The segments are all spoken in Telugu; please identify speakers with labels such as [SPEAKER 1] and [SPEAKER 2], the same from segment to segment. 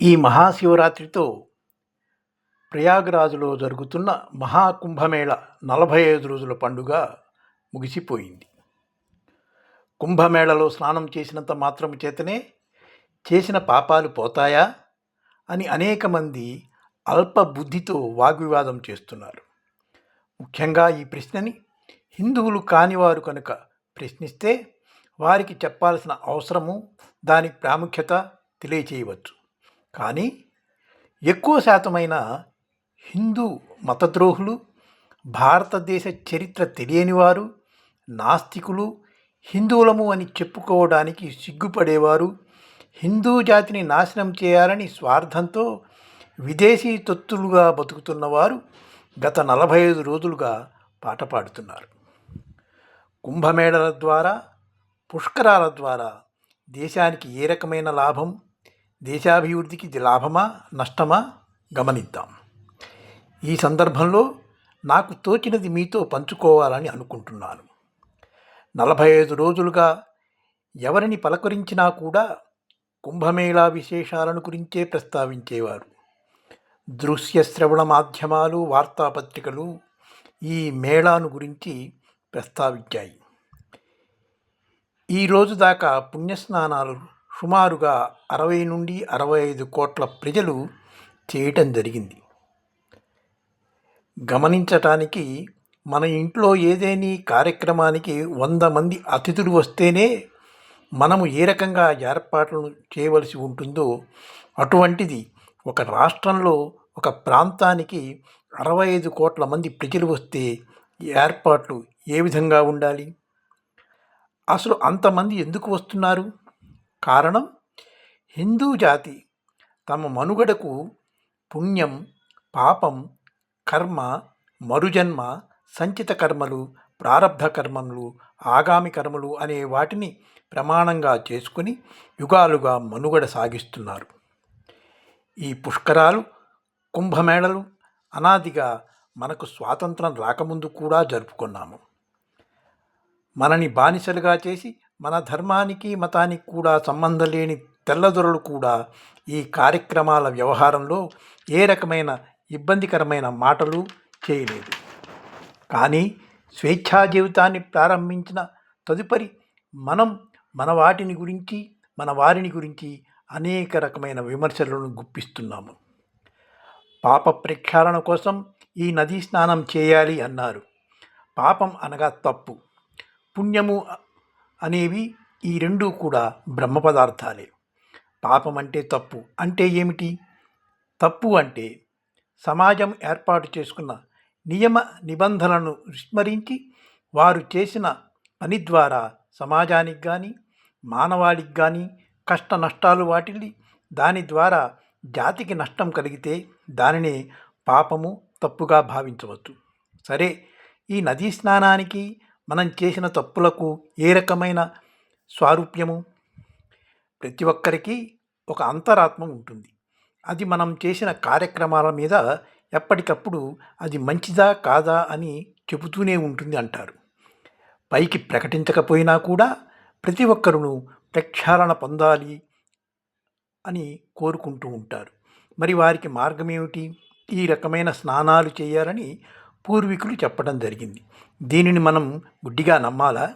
[SPEAKER 1] ఈ మహాశివరాత్రితో ప్రయాగరాజులో జరుగుతున్న మహాకుంభమేళ నలభై ఐదు రోజుల పండుగ ముగిసిపోయింది. కుంభమేళలో స్నానం చేసినంత మాత్రం చేతనే చేసిన పాపాలు పోతాయా అని అనేక మంది అల్ప బుద్ధితో వాగ్వివాదం చేస్తున్నారు. ముఖ్యంగా ఈ ప్రశ్నని హిందువులు కానివారు కనుక ప్రశ్నిస్తే వారికి చెప్పాల్సిన అవసరము దాని ప్రాముఖ్యత తెలియచేయవచ్చు. కానీ ఎక్కువ శాతమైన హిందూ మతద్రోహులు భారతదేశ చరిత్ర తెలియని వారు నాస్తికులు హిందువులము అని చెప్పుకోవడానికి సిగ్గుపడేవారు హిందూ జాతిని నాశనం చేయాలని స్వార్థంతో విదేశీ తొత్తులుగా బతుకుతున్నవారు గత నలభై ఐదు రోజులుగా పాట పాడుతున్నారు. కుంభమేళల ద్వారా పుష్కరాల ద్వారా దేశానికి ఏ రకమైన లాభం దేశాభివృద్ధికి ఇది లాభమా నష్టమా గమనిద్దాం. ఈ సందర్భంలో నాకు తోచినది మీతో పంచుకోవాలని అనుకుంటున్నాను. నలభై ఐదు రోజులుగా ఎవరిని పలకరించినా కూడా కుంభమేళా విశేషాలను గురించే ప్రస్తావించేవారు. దృశ్య శ్రవణ మాధ్యమాలు వార్తాపత్రికలు ఈ మేళాను గురించి ప్రస్తావించాయి. ఈ రోజు దాకా పుణ్యస్నానాలు సుమారుగా అరవై నుండి అరవై ఐదు కోట్ల ప్రజలు చేయటం జరిగింది. గమనించటానికి మన ఇంట్లో ఏదేని కార్యక్రమానికి వంద మంది అతిథులు వస్తేనే మనము ఏ రకంగా ఏర్పాట్లను చేయవలసి ఉంటుందో అటువంటిది ఒక రాష్ట్రంలో ఒక ప్రాంతానికి అరవై ఐదు కోట్ల మంది ప్రజలు వస్తే ఏర్పాట్లు ఏ విధంగా ఉండాలి? అసలు అంతమంది ఎందుకు వస్తున్నారు? కారణం హిందూ జాతి. తమ మనుగడకు పుణ్యం పాపం కర్మ మరుజన్మ సంచిత కర్మలు ప్రారబ్ధ కర్మలు ఆగామి కర్మలు అనే వాటిని ప్రమాణంగా చేసుకుని యుగాలుగా మనుగడ సాగిస్తున్నారు. ఈ పుష్కరాలు కుంభమేళలు అనాదిగా మనకు స్వాతంత్రం రాకముందు కూడా జరుపుకున్నాము. మనని బానిసలుగా చేసి మన ధర్మానికి మతానికి కూడా సంబంధం లేని తెల్లదొరలు కూడా ఈ కార్యక్రమాల వ్యవహారంలో ఏ రకమైన ఇబ్బందికరమైన మాటలు చేయలేదు. కానీ స్వేచ్ఛా జీవితాన్ని ప్రారంభించిన తదుపరి మనం మన వాటిని గురించి మన వారిని గురించి అనేక రకమైన విమర్శలను గుప్పిస్తున్నాము. పాప ప్రక్షాళన కోసం ఈ నదీ స్నానం చేయాలి అన్నారు. పాపం అనగా తప్పు. పుణ్యము అనేవి ఈ రెండూ కూడా బ్రహ్మ పదార్థాలే. పాపం అంటే తప్పు అంటే ఏమిటి? తప్పు అంటే సమాజం ఏర్పాటు చేసుకున్న నియమ నిబంధనలను విస్మరించి వారు చేసిన పని ద్వారా సమాజానికి కానీ మానవాళికి కానీ కష్ట నష్టాలు వాటిల్లి దాని ద్వారా జాతికి నష్టం కలిగితే దానిని పాపము తప్పుగా భావించవచ్చు. సరే ఈ నదీ స్నానానికి మనం చేసిన తప్పులకు ఏ రకమైన స్వారూప్యము? ప్రతి ఒక్కరికి ఒక అంతరాత్మ ఉంటుంది. అది మనం చేసిన కార్యక్రమాల మీద ఎప్పటికప్పుడు అది మంచిదా కాదా అని చెబుతూనే ఉంటుంది అంటారు. పైకి ప్రకటించకపోయినా కూడా ప్రతి ఒక్కరును ప్రక్షాళన పొందాలి అని కోరుకుంటూ ఉంటారు. మరి వారికి మార్గం ఏమిటి ఈ రకమైన స్నానాలు చేయాలని పూర్వీకులు చెప్పడం జరిగింది. దీనిని మనం గుడ్డిగా నమ్మాలా?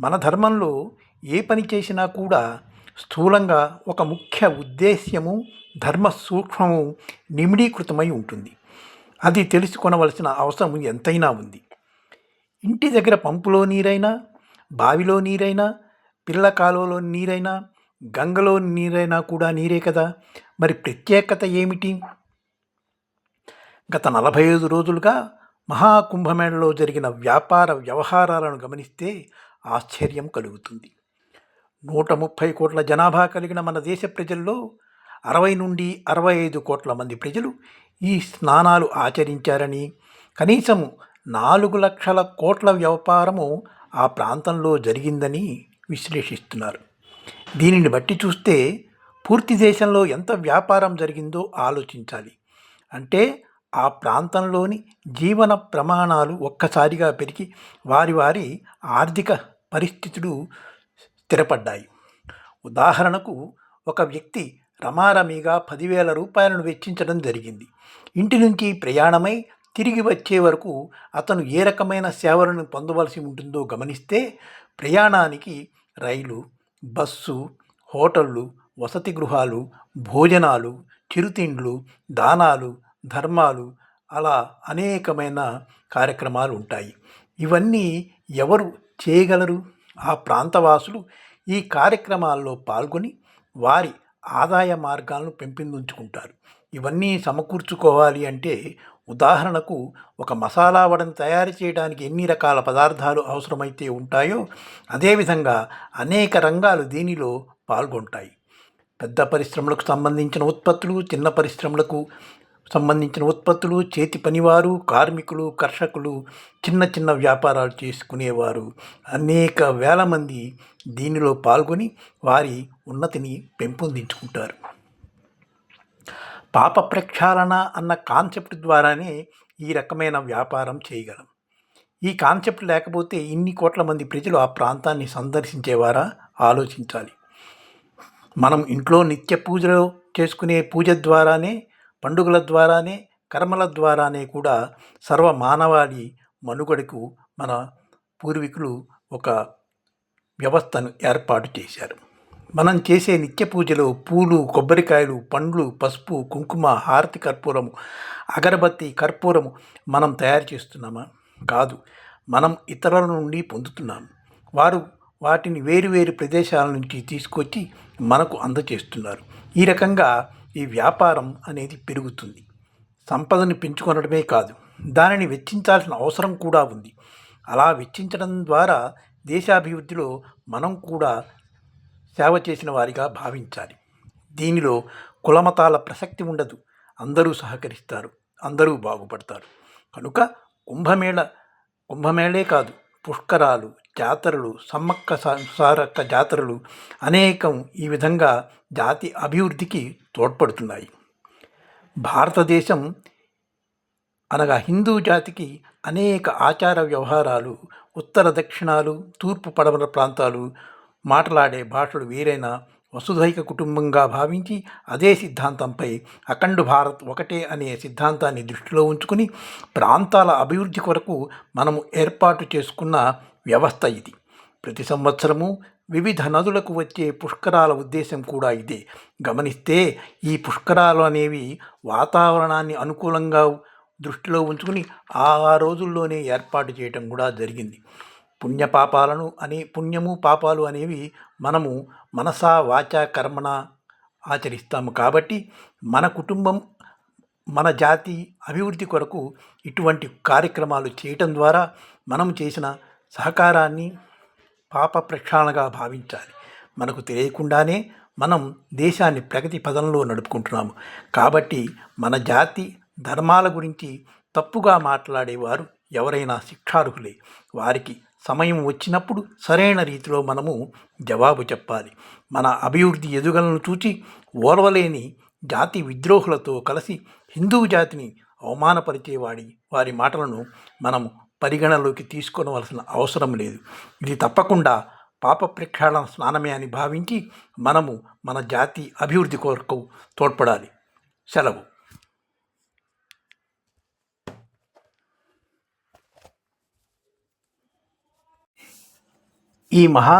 [SPEAKER 1] మన ధర్మంలో ఏ పని చేసినా కూడా స్థూలంగా ఒక ముఖ్య ఉద్దేశ్యము ధర్మ సూక్ష్మము నిమిడీకృతమై ఉంటుంది. అది తెలుసుకొనవలసిన అవసరం ఎంతైనా ఉంది. ఇంటి దగ్గర పంపులో నీరైనా బావిలో నీరైనా పిల్ల కాలువలో నీరైనా గంగలో నీరైనా కూడా నీరే కదా? మరి ప్రత్యేకత ఏమిటి? గత నలభై ఐదు రోజులుగా మహాకుంభమేళలో జరిగిన వ్యాపార వ్యవహారాలను గమనిస్తే ఆశ్చర్యం కలుగుతుంది. నూట ముప్పై కోట్ల జనాభా కలిగిన మన దేశ ప్రజల్లో అరవై నుండి అరవై ఐదు కోట్ల మంది ప్రజలు ఈ స్నానాలు ఆచరించారని కనీసం నాలుగు లక్షల కోట్ల వ్యాపారము ఆ ప్రాంతంలో జరిగిందని విశ్లేషిస్తున్నారు. దీనిని బట్టి చూస్తే పూర్తి దేశంలో ఎంత వ్యాపారం జరిగిందో ఆలోచించాలి. అంటే ఆ ప్రాంతంలోని జీవన ప్రమాణాలు ఒక్కసారిగా పెరిగి వారి వారి ఆర్థిక పరిస్థితులు స్థిరపడ్డాయి. ఉదాహరణకు ఒక వ్యక్తి రమారమిగా పదివేల రూపాయలను వెచ్చించడం జరిగింది. ఇంటి నుంచి ప్రయాణమై తిరిగి వచ్చే వరకు అతను ఏ రకమైన సేవలను పొందవలసి ఉంటుందో గమనిస్తే ప్రయాణానికి రైలు బస్సు హోటళ్ళు వసతి గృహాలు భోజనాలు చిరుతిండ్లు దానాలు ధర్మాలు అలా అనేకమైన కార్యక్రమాలు ఉంటాయి. ఇవన్నీ ఎవరు చేయగలరు? ఆ ప్రాంతవాసులు ఈ కార్యక్రమాల్లో పాల్గొని వారి ఆదాయ మార్గాలను పెంపొందించుకుంటారు. ఇవన్నీ సమకూర్చుకోవాలి అంటే ఉదాహరణకు ఒక మసాలా వడను తయారు చేయడానికి ఎన్ని రకాల పదార్థాలు అవసరమైతే ఉంటాయో అదేవిధంగా అనేక రంగాలు దీనిలో పాల్గొంటాయి. పెద్ద పరిశ్రమలకు సంబంధించిన ఉత్పత్తులు చిన్న పరిశ్రమలకు సంబంధించిన ఉత్పత్తులు చేతి పనివారు కార్మికులు కర్షకులు చిన్న చిన్న వ్యాపారాలు చేసుకునేవారు. అనేక వేల మంది దీనిలో పాల్గొని వారి ఉన్నతిని పెంపొందించుకుంటారు. పాప ప్రక్షాళన అన్న కాన్సెప్ట్ ద్వారానే ఈ రకమైన వ్యాపారం చేయగలం. ఈ కాన్సెప్ట్ లేకపోతే ఇన్ని కోట్ల మంది ప్రజలు ఆ ప్రాంతాన్ని సందర్శించేవారా? ఆలోచించాలి. మనం ఇంట్లో నిత్య పూజలు చేసుకునే పూజ ద్వారానే పండుగల ద్వారానే కర్మల ద్వారానే కూడా సర్వ మానవాళి మనుగడకు మన పూర్వీకులు ఒక వ్యవస్థను ఏర్పాటు చేశారు. మనం చేసే నిత్య పూజలో పూలు కొబ్బరికాయలు పండ్లు పసుపు కుంకుమ హారతి కర్పూరము అగరబత్తి కర్పూరము మనం తయారు చేస్తున్నామా? కాదు. మనం ఇతరుల నుండి పొందుతున్నాము వారు వాటిని వేరు వేరు ప్రదేశాల నుంచి తీసుకొచ్చి మనకు అందజేస్తున్నారు. ఈ రకంగా ఈ వ్యాపారం అనేది పెరుగుతుంది. సంపదను పెంచుకొనడమే కాదు దానిని వెచ్చించాల్సిన అవసరం కూడా ఉంది. అలా వెచ్చించడం ద్వారా దేశాభివృద్ధిలో మనం కూడా సేవ చేసిన వారిగా భావించాలి. దీనిలో కులమతాల ప్రసక్తి ఉండదు. అందరూ సహకరిస్తారు. అందరూ బాగుపడతారు. కనుక కుంభమేళ కుంభమేళే కాదు పుష్కరాలు జాతరలు సమ్మక్క సారక్క జాతరలు అనేకం ఈ విధంగా జాతి అభివృద్ధికి తోడ్పడుతున్నాయి. భారతదేశం అనగా హిందూ జాతికి అనేక ఆచార వ్యవహారాలు ఉత్తర దక్షిణాలు తూర్పు పడమర ప్రాంతాలు మాట్లాడే భాషలు వీరైన వసుధైక కుటుంబంగా భావించి అదే సిద్ధాంతంపై అఖండ భారత్ ఒకటే అనే సిద్ధాంతాన్ని దృష్టిలో ఉంచుకుని ప్రాంతాల అభివృద్ధి కొరకు మనము ఏర్పాటు చేసుకున్న వ్యవస్థ ఇది. ప్రతి సంవత్సరము వివిధ నదులకు వచ్చే పుష్కరాల ఉద్దేశం కూడా ఇదే. గమనిస్తే ఈ పుష్కరాలు అనేవి వాతావరణాన్ని అనుకూలంగా దృష్టిలో ఉంచుకుని ఆ రోజుల్లోనే ఏర్పాటు చేయటం కూడా జరిగింది. పుణ్యపాపాలను అనే పుణ్యము పాపాలు అనేవి మనము మనసా వాచ కర్మణ ఆచరిస్తాము కాబట్టి మన కుటుంబం మన జాతి అభివృద్ధి కొరకు ఇటువంటి కార్యక్రమాలు చేయటం ద్వారా మనం చేసిన సహకారాన్ని పాప ప్రక్షాళనగా భావించాలి. మనకు తెలియకుండానే మనం దేశాన్ని ప్రగతి పదంలో నడుపుకుంటున్నాము. కాబట్టి మన జాతి ధర్మాల గురించి తప్పుగా మాట్లాడేవారు ఎవరైనా శిక్షార్హులే. వారికి సమయం వచ్చినప్పుడు సరైన రీతిలో మనము జవాబు చెప్పాలి. మన అభివృద్ధి ఎదుగలను చూచి ఓర్వలేని జాతి విద్రోహులతో కలిసి హిందూ జాతిని అవమానపరిచేవాడి వారి మాటలను మనము పరిగణలోకి తీసుకోవలసిన అవసరం లేదు. ఇది తప్పకుండా పాప ప్రక్షాళన స్నానమే అని భావించి మనము మన జాతి అభివృద్ధి కొరకు తోడ్పడాలి. సెలవు. ఈ మహా